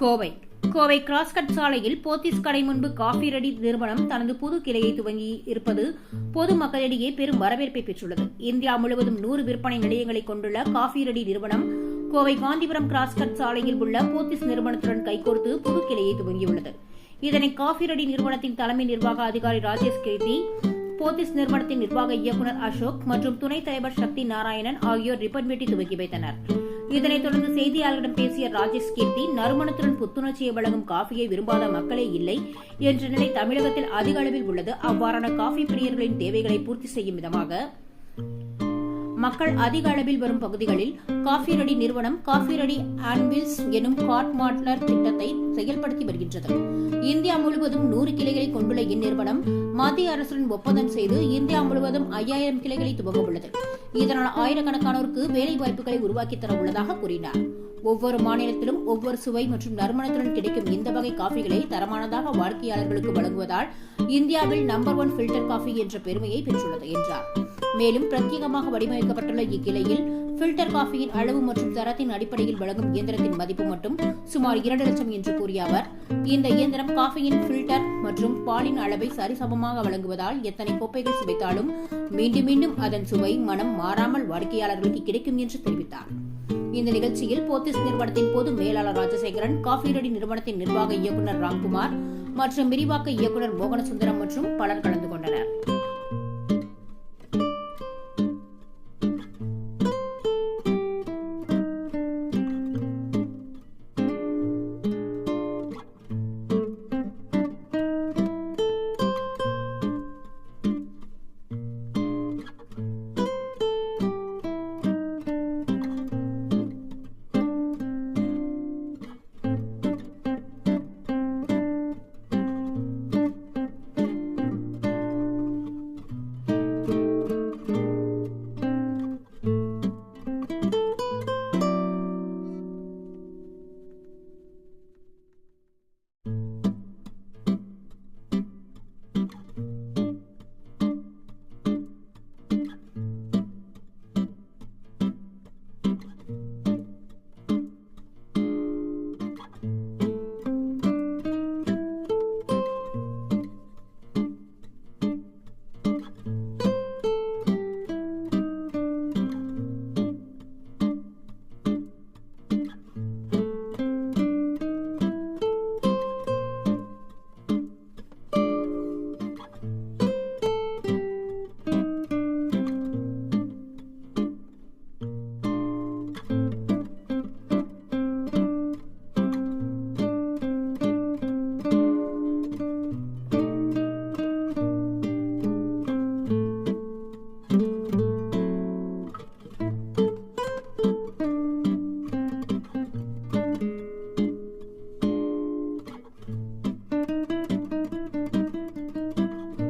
Kovai. Kovai cross cut சாலையில் போத்தீஸ் கடை முன்பு காஃபி ரெடி நிறுவனம் தனது புது கிளையை துவங்கி இருப்பது பொதுமக்களிடையே பெரும் வரவேற்பை பெற்றுள்ளது. இந்தியா முழுவதும் நூறு விற்பனை நிலையங்களை கொண்டுள்ள காஃபி ரெடி நிறுவனம் கோவை காந்திபுரம் கிராஸ்கட் சாலையில் உள்ள போத்தீஸ் நிறுவனத்துடன் கைகோர்த்து புது கிளையை துவங்கியுள்ளது. இதனை காஃபி ரெடி நிறுவனத்தின் தலைமை நிர்வாக அதிகாரி ராஜேஷ் கீர்த்தி போத்தீஸ் நிறுவனத்தின் நிர்வாக இயக்குநர் அசோக் மற்றும் துணைத் தலைவர் சக்தி நாராயணன் ஆகியோர் ரிப்பன் வெட்டி துவக்கி வைத்தனர். இதனைத் தொடர்ந்து செய்தியாளர்களிடம் பேசிய ராஜேஷ் கீர்த்தி நறுமணத்துடன் புத்துணர்ச்சியை வழங்கும் காஃபியை விரும்பாத மக்களே இல்லை என்ற நிலை தமிழகத்தில் அதிக அளவில் உள்ளது. அவ்வாறான காஃபி பிரியர்களின் தேவைகளை பூர்த்தி செய்யும் விதமாக மக்கள் அதிக அளவில் வரும் பகுதிகளில் காஃபி ரெடி நிறுவனம் காஃபி ரெடி ஆன்வில்ஸ் எனும் காட் மாட்லர் திட்டத்தை செயல்படுத்தி வருகின்றது. இந்தியா முழுவதும் நூறு கிளைகளை கொண்டுள்ள இந்நிறுவனம் மத்திய அரசுடன் ஒப்பந்தம் செய்து இந்தியா முழுவதும் ஐயாயிரம் கிளைகளை துவங்க உள்ளது. இதனால் ஆயிரக்கணக்கானோருக்கு வேலை வாய்ப்புகளை உருவாக்கி தர உள்ளதாக கூறினார். ஒவ்வொரு மாநிலத்திலும் ஒவ்வொரு சுவை மற்றும் நறுமணத்துடன் கிடைக்கும் இந்த வகை காஃபிகளை தரமானதாக வாடிக்கையாளர்களுக்கு வழங்குவதால் இந்தியாவில் நம்பர் ஒன் ஃபில்டர் காஃபி என்ற பெருமையை பெற்றுள்ளது என்றார். மேலும் பிரத்யேகமாக வடிவமைக்கப்பட்டுள்ள இக்கிளையில் ஃபில்டர் காஃபியின் அளவு மற்றும் தரத்தின் அடிப்படையில் வழங்கும் இயந்திரத்தின் மதிப்பு மட்டும் சுமார் இரண்டு லட்சம் என்று கூறிய அவர் இந்த இயந்திரம் காஃபியின் ஃபில்டர் மற்றும் பாலின் அளவை சரிசமமாக வழங்குவதால் எத்தனை கோப்பைகள் சுவைத்தாலும் மீண்டும் மீண்டும் அதன் சுவை மனம் மாறாமல் வாடிக்கையாளர்களுக்கு கிடைக்கும் என்று தெரிவித்தார். இந்த நிகழ்ச்சியில் போத்திஸ் நிறுவனத்தின் பொது மேலாளர் ராஜசேகரன் காஃபி ரெடி நிறுவனத்தின் நிர்வாக இயக்குநர் ராம்குமார் மற்றும் விரிவாக்க இயக்குநர் மோகனசுந்தரம் மற்றும் பலர் கலந்து கொண்டனர்.